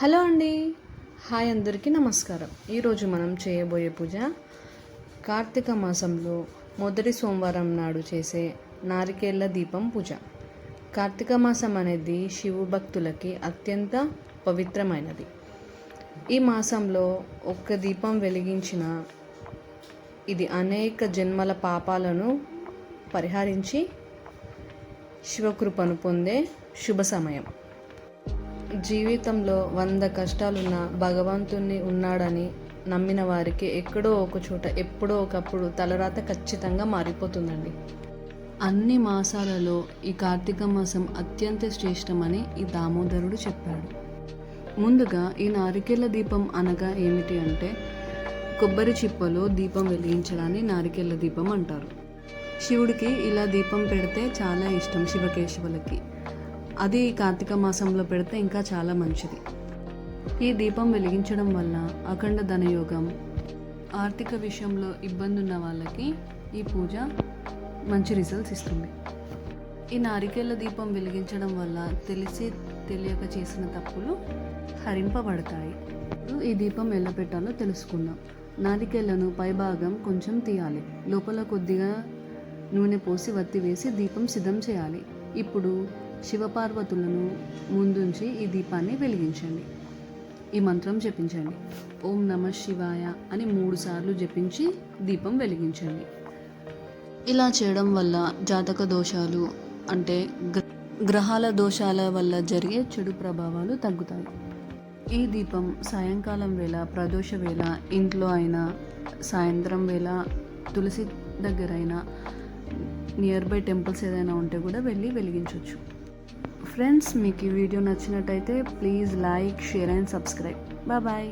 Hello అండి. Hi అందరికీ నమస్కారం. ఈరోజు మనం చేయబోయే పూజ కార్తీక మాసంలో మొదటి సోమవారం నాడు చేసే నారికేళ్ళ దీపం పూజ. కార్తీక మాసం అనేది శివు భక్తులకి అత్యంత పవిత్రమైనది. ఈ మాసంలో ఒక్క దీపం వెలిగించిన ఇది అనేక జన్మల పాపాలను పరిహరించి శివకృపను పొందే శుభ సమయం. జీవితంలో వంద కష్టాలున్న భగవంతుణ్ణి ఉన్నాడని నమ్మిన వారికి ఎక్కడో ఒక చోట ఎప్పుడో ఒకప్పుడు తలరాత ఖచ్చితంగా మారిపోతుందండి. అన్ని మాసాలలో ఈ కార్తీక మాసం అత్యంత శ్రేష్టమని ఈ దామోదరుడు చెప్పాడు. ముందుగా ఈ నారికేల దీపం అనగా ఏమిటి అంటే కొబ్బరి చిప్పలో దీపం వెలిగించడాన్ని నారికేల దీపం అంటారు. శివుడికి ఇలా దీపం పెడితే చాలా ఇష్టం శివకేశవులకి. అది కార్తీక మాసంలో పెడితే ఇంకా చాలా మంచిది. ఈ దీపం వెలిగించడం వల్ల అఖండ ధనయోగం ఆర్థిక విషయంలో ఇబ్బంది ఉన్న వాళ్ళకి ఈ పూజ మంచి రిజల్ట్స్ ఇస్తుంది. ఈ నారికేళ్ళ దీపం వెలిగించడం వల్ల తెలిసి తెలియక చేసిన తప్పులు హరింపబడతాయి. ఈ దీపం ఎలా పెట్టాలో తెలుసుకుందాం. నారికేళ్ళను పైభాగం కొంచెం తీయాలి. లోపల కొద్దిగా నూనె పోసి వత్తి వేసి దీపం సిద్ధం చేయాలి. ఇప్పుడు శివపార్వతులను ముందుంచి ఈ దీపాన్ని వెలిగించండి. ఈ మంత్రం జపించండి. ఓం నమ శివాయ అని మూడుసార్లు జపించి దీపం వెలిగించండి. ఇలా చేయడం వల్ల జాతక దోషాలు అంటే గ్రహాల దోషాల వల్ల జరిగే చెడు ప్రభావాలు తగ్గుతాయి. ఈ దీపం సాయంకాలం వేళ ప్రదోష వేళ ఇంట్లో అయినా సాయంత్రం వేళ తులసి దగ్గరైనా నియర్ బై టెంపుల్స్ ఏదైనా ఉంటే కూడా వెళ్ళి వెలిగించవచ్చు ఫ్రెండ్స్ మీకు ఈ వీడియో నచ్చినట్టయితే please like share and subscribe bye bye